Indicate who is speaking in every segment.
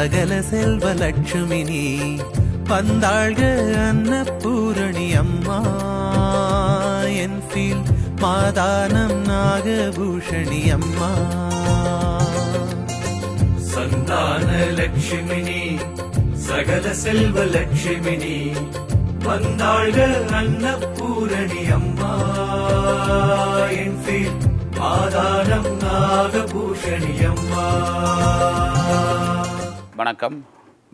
Speaker 1: சகல செல்வ லட்சுமினி பந்தாழ்க அன்னபூரணி அம்மா. என்ஃபீல் மாதானம் நாகபூஷணி அம்மா.
Speaker 2: சந்தான லட்சுமினி சகல செல்வ லட்சுமினி வந்தாள்கள் அன்னபூரணி அம்மா. என் மாதானம் நாகபூஷணி அம்மா.
Speaker 3: வணக்கம்.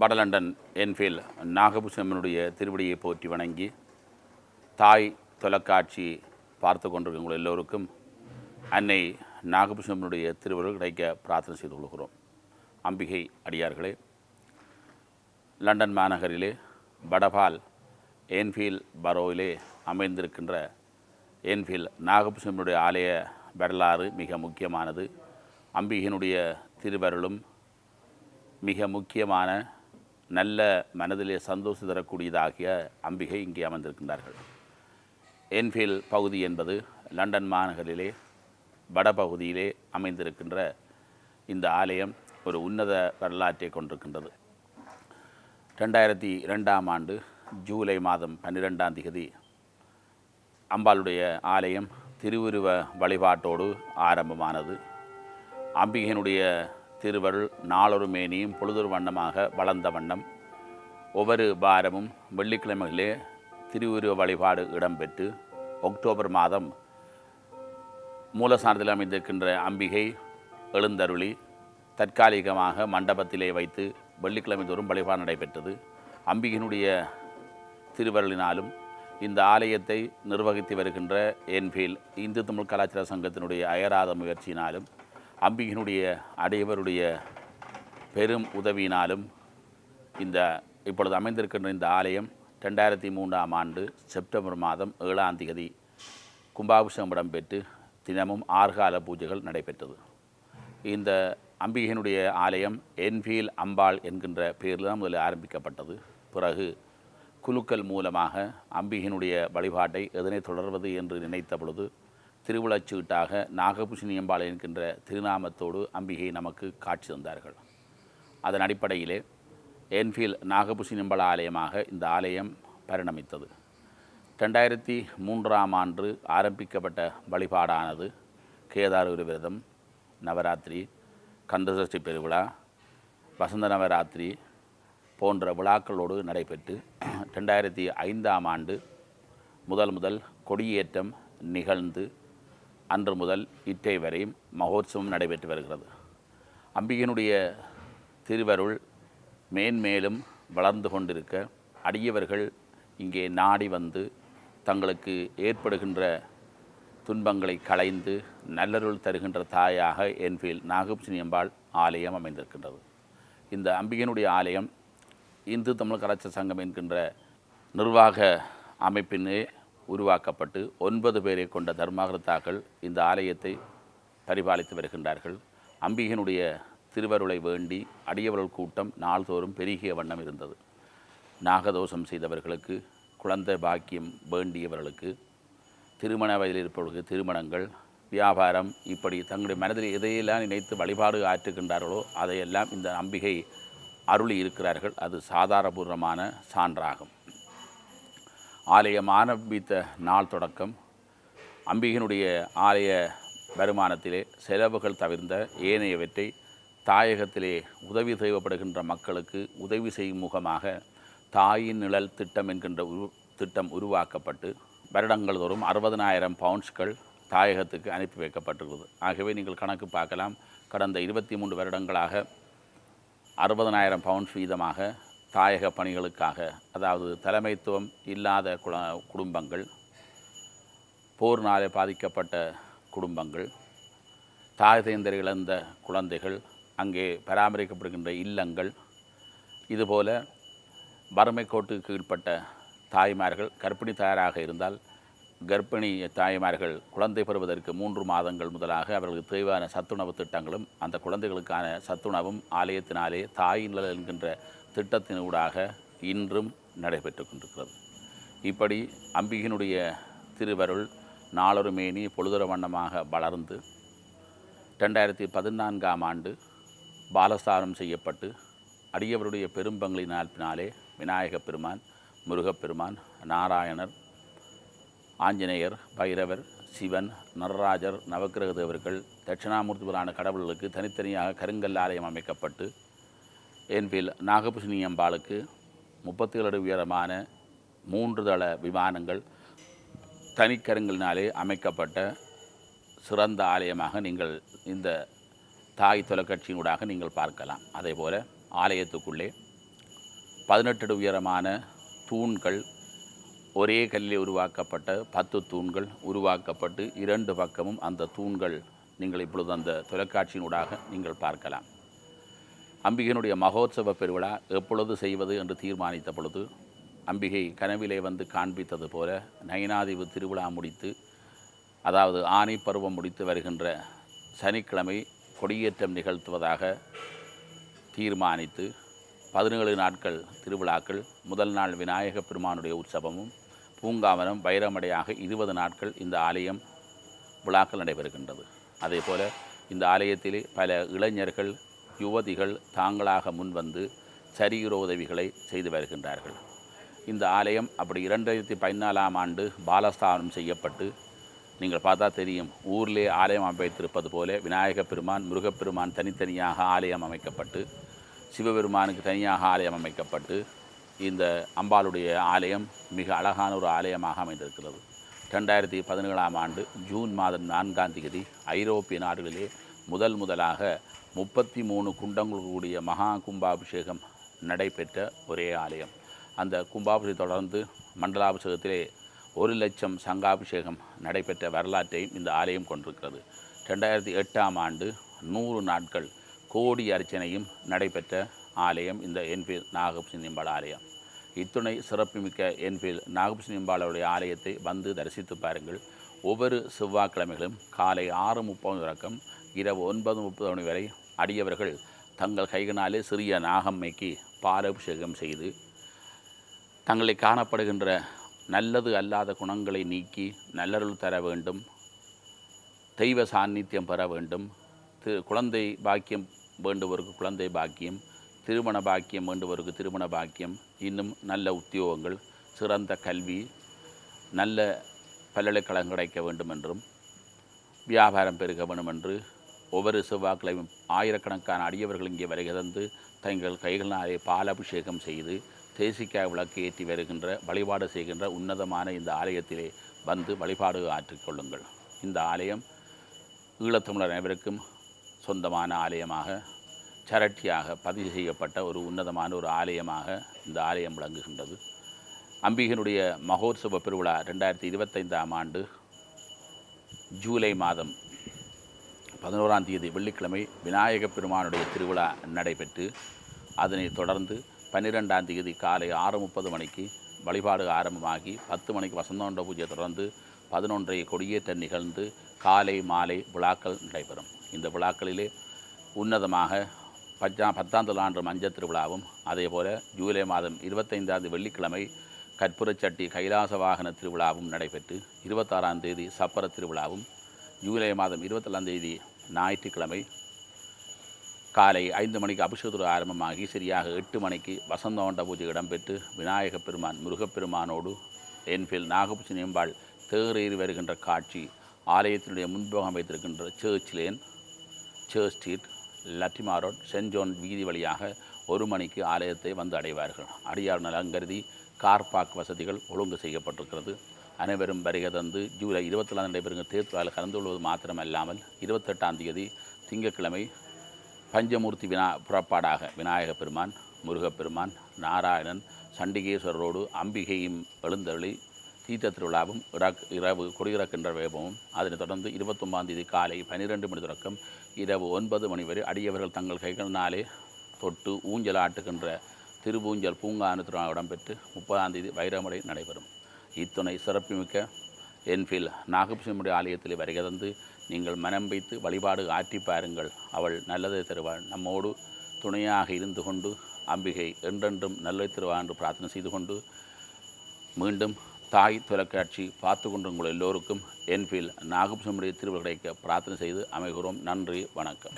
Speaker 3: வடலண்டன் என்ஃபீல் நாகபூஷணனுடைய திருவடியை போற்றி வணங்கி தாய் தொலைக்காட்சி பார்த்து கொண்டிருக்க உங்கள் எல்லோருக்கும் அன்னை நாகபூஷணனுடைய திருவருள் கிடைக்க பிரார்த்தனை செய்து கொள்கிறோம். அம்பிகை அடியார்களே லண்டன் மாநகரிலே வடபால் என்ஃபீல் பரோவிலே அமைந்திருக்கின்ற என்ஃபீல் நாகபூஷணனுடைய ஆலய வரலாறு மிக முக்கியமானது. அம்பிகையினுடைய திருவருளும் மிக முக்கியமான நல்ல மனதிலே சந்தோஷம் தரக்கூடியதாகிய அம்பிகை இங்கே அமர்ந்திருக்கின்றார்கள். என்ஃபீல் பகுதி என்பது லண்டன் மாநகரிலே வடபகுதியிலே அமைந்திருக்கின்ற இந்த ஆலயம் ஒரு உன்னத வரலாற்றை கொண்டிருக்கின்றது. ரெண்டாயிரத்தி ரெண்டாம் ஆண்டு ஜூலை மாதம் பன்னிரெண்டாம் திகதி அம்பாளுடைய ஆலயம் திருவுருவ வழிபாட்டோடு ஆரம்பமானது. அம்பிகையினுடைய திருவருள் நாளொரு மேனியும் பொழுதொரு வண்ணமாக வளர்ந்த வண்ணம். ஒவ்வொரு வாரமும் வெள்ளிக்கிழமைகளே திருவுருவ வழிபாடு இடம்பெற்று அக்டோபர் மாதம் மூலசார்ந்தில் அமைந்திருக்கின்ற அம்பிகை எழுந்தருளி தற்காலிகமாக மண்டபத்திலே வைத்து வெள்ளிக்கிழமை தோறும் வழிபாடு நடைபெற்றது. அம்பிகையினுடைய திருவருளினாலும் இந்த ஆலயத்தை நிர்வகித்து வருகின்ற என்ஃபீல் இந்து தமிழ் கலாச்சார சங்கத்தினுடைய அயராத முயற்சியினாலும் அம்பிகையினுடைய அடையவருடைய பெரும் உதவியினாலும் இந்த இப்பொழுது அமைந்திருக்கின்ற இந்த ஆலயம் ரெண்டாயிரத்தி மூன்றாம் ஆண்டு செப்டம்பர் மாதம் ஏழாம் தேதி கும்பாபிஷேகம் இடம்பெற்று தினமும் ஆறுகால பூஜைகள் நடைபெற்றது. இந்த அம்பிகையினுடைய ஆலயம் என்ஃபீல் அம்பாள் என்கின்ற பெயரில் தான் முதலில் ஆரம்பிக்கப்பட்டது. பிறகு குலுக்கல் மூலமாக அம்பிகையினுடைய வழிபாட்டை எதனை தொடர்வது என்று நினைத்த பொழுது திருவிழச்சீட்டாக நாகபூஷணி அம்பாள் என்கின்ற திருநாமத்தோடு அம்பிகை நமக்கு காட்சி தந்தார்கள். அதன் அடிப்படையிலே என்ஃபீல் நாகபூஷணி அம்பாள் ஆலயமாக இந்த ஆலயம் பரிணமித்தது. ரெண்டாயிரத்தி மூன்றாம் ஆண்டு ஆரம்பிக்கப்பட்ட வழிபாடானது கேதாரூர் விரதம் நவராத்திரி கந்தசஷ்டி பெருவிழா வசந்த நவராத்திரி போன்ற விழாக்களோடு நடைபெற்று ரெண்டாயிரத்தி ஐந்தாம் ஆண்டு முதல் முதல் கொடியேற்றம் நிகழ்ந்து அன்று முதல் இற்றை வரையும் மகோத்சவம் நடைபெற்று வருகிறது. அம்பிகையினுடைய திருவருள் மேன்மேலும் வளர்ந்து கொண்டிருக்க அடியவர்கள் இங்கே நாடி வந்து தங்களுக்கு ஏற்படுகின்ற துன்பங்களை களைந்து நல்லருள் தருகின்ற தாயாக என்பில் நாகபூஷணி அம்பாள் ஆலயம் அமைந்திருக்கின்றது. இந்த அம்பிகையினுடைய ஆலயம் இந்து தமிழ் கலாச்சார சங்கம் என்கின்ற நிர்வாக அமைப்பினே உருவாக்கப்பட்டு ஒன்பது பேரை கொண்ட தர்மாகர்த்தாக்கள் இந்த ஆலயத்தை பரிபாலித்து வருகின்றார்கள். அம்பிகையினுடைய திருவருளை வேண்டி அடியவர்கள் கூட்டம் நாள்தோறும் பெருகிய வண்ணம் இருந்தது. நாகதோஷம் செய்தவர்களுக்கு குழந்தை பாக்கியம் வேண்டியவர்களுக்கு திருமண வயதில் இருப்பவர்களுக்கு திருமணங்கள் வியாபாரம் இப்படி தங்களுடைய மனதில் எதையெல்லாம் நினைத்து வழிபாடு ஆற்றுகின்றார்களோ அதையெல்லாம் இந்த அம்பிகை அருளி இருக்கிறார்கள் அது சாதாரணபூர்வமான சான்றாகும். ஆலயம் ஆரம்பித்த நாள் தொடக்கம். அம்பிகனுடைய ஆலய வருமானத்திலே செலவுகள் தவிர்ந்த ஏனையவற்றை தாயகத்திலே உதவி தேவைப்படுகின்ற மக்களுக்கு உதவி செய்யும் முகமாக தாயின் நிழல் திட்டம் என்கின்ற உரு திட்டம் உருவாக்கப்பட்டு வருடங்கள் தோறும் அறுபதனாயிரம் பவுண்ட்ஸ்கள் தாயகத்துக்கு அனுப்பி வைக்கப்பட்டுள்ளது. ஆகவே நீங்கள் கணக்கு பார்க்கலாம். கடந்த இருபத்தி மூன்று வருடங்களாக அறுபதனாயிரம் பவுண்ட்ஸ் வீதமாக தாயக பணிகளுக்காக அதாவது தலைமைத்துவம் இல்லாத குல குடும்பங்கள் போர்னாலே பாதிக்கப்பட்ட குடும்பங்கள் தாய் தேந்தர் இழந்த குழந்தைகள் அங்கே பராமரிக்கப்படுகின்ற இல்லங்கள் இதுபோல வறுமை கோட்டுக்கு கீழ்ப்பட்ட தாய்மார்கள் கர்ப்பிணி தாயாராக இருந்தால் கர்ப்பிணி தாய்மார்கள் குழந்தை பெறுவதற்கு மூன்று மாதங்கள் முதலாக அவர்களுக்கு தேவையான சத்துணவு திட்டங்களும் அந்த குழந்தைகளுக்கான சத்துணவும் ஆலயத்தினாலே தாயின் நிழல் என்கின்ற திட்டத்தினூடாக இன்றும் நடைபெற்று கொண்டிருக்கிறது. இப்படி அம்பிகையினுடைய திருவருள் நாளொரு மேனி பொழுதுற வண்ணமாக வளர்ந்து ரெண்டாயிரத்தி பதினான்காம் ஆண்டு பாலஸ்தானம் செய்யப்பட்டு அடியவருடைய பெரும்பங்களினாலே விநாயகப் பெருமான் முருகப்பெருமான் நாராயணர் ஆஞ்சநேயர் பைரவர் சிவன் நடராஜர் நவக்கிரக தேவர்கள் தட்சிணாமூர்த்திகளான கடவுள்களுக்கு தனித்தனியாக கருங்கல் ஆலயம் அமைக்கப்பட்டு என்பில் நாகபூஷணி அம்பாளுக்கு முப்பத்தி ஏழு உயரமான மூன்று தள விமானங்கள் தனிக்கருங்கலினாலே அமைக்கப்பட்ட சிறந்த ஆலயமாக நீங்கள் இந்த தாய் தொலைக்காட்சியினூடாக நீங்கள் பார்க்கலாம். அதேபோல ஆலயத்துக்குள்ளே பதினெட்டு உயரமான தூண்கள் ஒரே கல்லில் உருவாக்கப்பட்ட பத்து தூண்கள் உருவாக்கப்பட்டு இரண்டு பக்கமும் அந்த தூண்கள் நீங்கள் இப்பொழுது அந்த தொலைக்காட்சியினூடாக நீங்கள் பார்க்கலாம். அம்பிகையினுடைய மகோத்சவ பெருவிழா எப்பொழுது செய்வது என்று தீர்மானித்த பொழுது அம்பிகை கனவிலே வந்து காண்பித்தது போல நயனாதிவு திருவிழா முடித்து அதாவது ஆணை பருவம் முடித்து வருகின்ற சனிக்கிழமை கொடியேற்றம் நிகழ்த்துவதாக தீர்மானித்து பதினேழு நாட்கள் திருவிழாக்கள் முதல் நாள் விநாயகப் பெருமானுடைய உற்சவமும் பூங்காவனம் பைரமடையாக இருபது நாட்கள் இந்த ஆலயம் விழாக்கள் நடைபெறுகின்றது. அதே போல் இந்த ஆலயத்திலே பல இளைஞர்கள் யுவதிகள் தாங்களாக முன்வந்து சரீரோ உதவிகளை செய்து வருகின்றார்கள். இந்த ஆலயம் அப்படி இரண்டாயிரத்தி பதினாலாம் ஆண்டு பாலஸ்தானம் செய்யப்பட்டு நீங்கள் பார்த்தா தெரியும் ஊரிலே ஆலயம் அமைத்திருப்பது போல விநாயகப் பெருமான் முருகப்பெருமான் தனித்தனியாக ஆலயம் அமைக்கப்பட்டு சிவபெருமானுக்கு தனியாக ஆலயம் அமைக்கப்பட்டு இந்த அம்பாளுடைய ஆலயம் மிக அழகான ஒரு ஆலயமாக அமைந்திருக்கிறது. ரெண்டாயிரத்தி பதினேழாம் ஆண்டு ஜூன் மாதம் நான்காம் தேதி ஐரோப்பிய நாடுகளிலே முதல் முதலாக முப்பத்தி மூணு குண்டங்கள் கூடிய மகா கும்பாபிஷேகம் நடைபெற்ற ஒரே ஆலயம். அந்த கும்பாபிஷேகம் தொடர்ந்து மண்டலாபிஷேகத்திலே ஒரு லட்சம் சங்காபிஷேகம் நடைபெற்ற வரலாற்றையும் இந்த ஆலயம் கொண்டிருக்கிறது. ரெண்டாயிரத்தி எட்டாம் ஆண்டு நூறு நாட்கள் கோடி அர்ச்சனையும் நடைபெற்ற ஆலயம் இந்த என்பில் நாகபூஷணியம்பாள் ஆலயம். இத்துணை சிறப்புமிக்க என்பில் நாகபூஷணியம்பாளுடைய ஆலயத்தை வந்து தரிசித்து பாருங்கள். ஒவ்வொரு செவ்வாய்க்கிழமைகளும் காலை ஆறு முப்பது தொடக்கம் இரவு ஒன்பது முப்பது மணி வரை அடியவர்கள் தங்கள் கைகளாலே சிறிய நாகம்மைக்கு பாலாபிஷேகம் செய்து தங்களை காணப்படுகின்ற நல்லது அல்லாத குணங்களை நீக்கி நல்லருள் தர வேண்டும். தெய்வ சாநித்தியம் பெற வேண்டும். திரு குழந்தை பாக்கியம் வேண்டுவருக்கு குழந்தை பாக்கியம். திருமண பாக்கியம் வேண்டுவருக்கு திருமண பாக்கியம் இன்னும் நல்ல உத்தியோகங்கள் சிறந்த கல்வி நல்ல பல்கலைக்கழகம் கிடைக்க வேண்டும் என்றும் வியாபாரம் பெருக வேண்டும் என்று ஒவ்வொரு செவ்வாய்க்கிழமையும் ஆயிரக்கணக்கான அடியவர்கள் இங்கே வருகை தந்து தங்கள் கைகளினாலே பாலாபிஷேகம் செய்து தேசிக்காய் விளக்கு ஏற்றி வருகின்ற வழிபாடு செய்கின்ற உன்னதமான இந்த ஆலயத்திலே வந்து வழிபாடு ஆற்றிக்கொள்ளுங்கள் இந்த ஆலயம் ஈழத்தமிழர் அனைவருக்கும் சொந்தமான ஆலயமாக சரட்டியாக பதிவு செய்யப்பட்ட ஒரு உன்னதமான ஒரு ஆலயமாக இந்த ஆலயம் விளங்குகின்றது. அம்பிகனுடைய மகோத்சவ பெருவிழா ரெண்டாயிரத்தி இருபத்தைந்தாம் ஆண்டு ஜூலை மாதம் பதினோராம் தேதி வெள்ளிக்கிழமை விநாயகப் பெருமானுடைய திருவிழா நடைபெற்று அதனைத் தொடர்ந்து பன்னிரெண்டாம் தேதி காலை ஆறு முப்பது மணிக்கு வழிபாடு ஆரம்பமாகி பத்து மணிக்கு வசந்தோண்ட பூஜை தொடர்ந்து பதினொன்றை கொடியேற்ற நிகழ்ந்து காலை மாலை விழாக்கள் நடைபெறும். இந்த விழாக்களிலே உன்னதமாக பஞ்சா பத்தாம் ஆண்டு மஞ்சள் திருவிழாவும் அதேபோல ஜூலை மாதம் இருபத்தைந்தாம் வெள்ளிக்கிழமை கற்பூரச்சட்டி கைலாச வாகன திருவிழாவும் நடைபெற்று இருபத்தாறாம் தேதி சப்பர திருவிழாவும் ஜூலை மாதம் இருபத்தெல்லாம் தேதி ஞாயிற்றுக்கிழமை காலை ஐந்து மணிக்கு அபிஷேகத்துறை ஆரம்பமாகி சரியாக எட்டு மணிக்கு வசந்தோண்ட பூஜை இடம்பெற்று விநாயகப் பெருமான் முருகப்பெருமானோடு என்ஃபில் நாகபூஷணி எம்பாள் தேரேறி வருகின்ற காட்சி ஆலயத்தினுடைய முன்போகம் வைத்திருக்கின்ற சர்ச் லேன் சேர்ச் ஸ்ட்ரீட் லட்டிமா ரோட் சென்ட் ஜோன் வீதி வழியாக ஒரு மணிக்கு ஆலயத்தை வந்து அடைவார்கள். அடியார் நலம் கருதி கார் பார்க் வசதிகள் ஒழுங்கு செய்யப்பட்டிருக்கிறது. அனைவரும் வருகை தந்து ஜூலை இருபத்தி நாலு தேர்தலால் கலந்து கொள்வது மாத்திரமல்லாமல் இருபத்தெட்டாம் தேதி திங்கட்கிழமை பஞ்சமூர்த்தி வினா புறப்பாடாக விநாயகப் பெருமான் முருகப்பெருமான் நாராயணன் சண்டிகேஸ்வரரோடு அம்பிகையும் எழுந்தருளி தீர்த்த திருவிழாவும் இறக் இரவு கொடியிறக்கின்ற வேபமும் அதனைத் தொடர்ந்து இருபத்தொம்பதாம் தேதி காலை பன்னிரெண்டு மணி தொடக்கம் இரவு ஒன்பது மணி வரை அடியவர்கள் தங்கள் கைகளினாலே தொட்டு ஊஞ்சல் ஆட்டுகின்ற திருவூஞ்சல் பூங்கானு திருவிழா இடம்பெற்று முப்பதாம் தேதி வைரமடை நடைபெறும். இத்துணை சிறப்புமிக்க என்ஃபில் நாகபட்சமுடைய ஆலயத்தில் வருகை தந்து நீங்கள் மனம் வைத்து வழிபாடு ஆற்றி பாருங்கள். அவள் நல்லதை தருவாள். நம்மோடு துணையாக இருந்து கொண்டு அம்பிகை என்றென்றும் நல்லதை தருவாள் என்று பிரார்த்தனை செய்து கொண்டு மீண்டும் தாய் தொலைக்காட்சி பார்த்து கொண்டு உங்கள் எல்லோருக்கும் என்பில் நாகபுசமுடைய திருவிழா கிடைக்க பிரார்த்தனை செய்து அமைகிறோம். நன்றி வணக்கம்.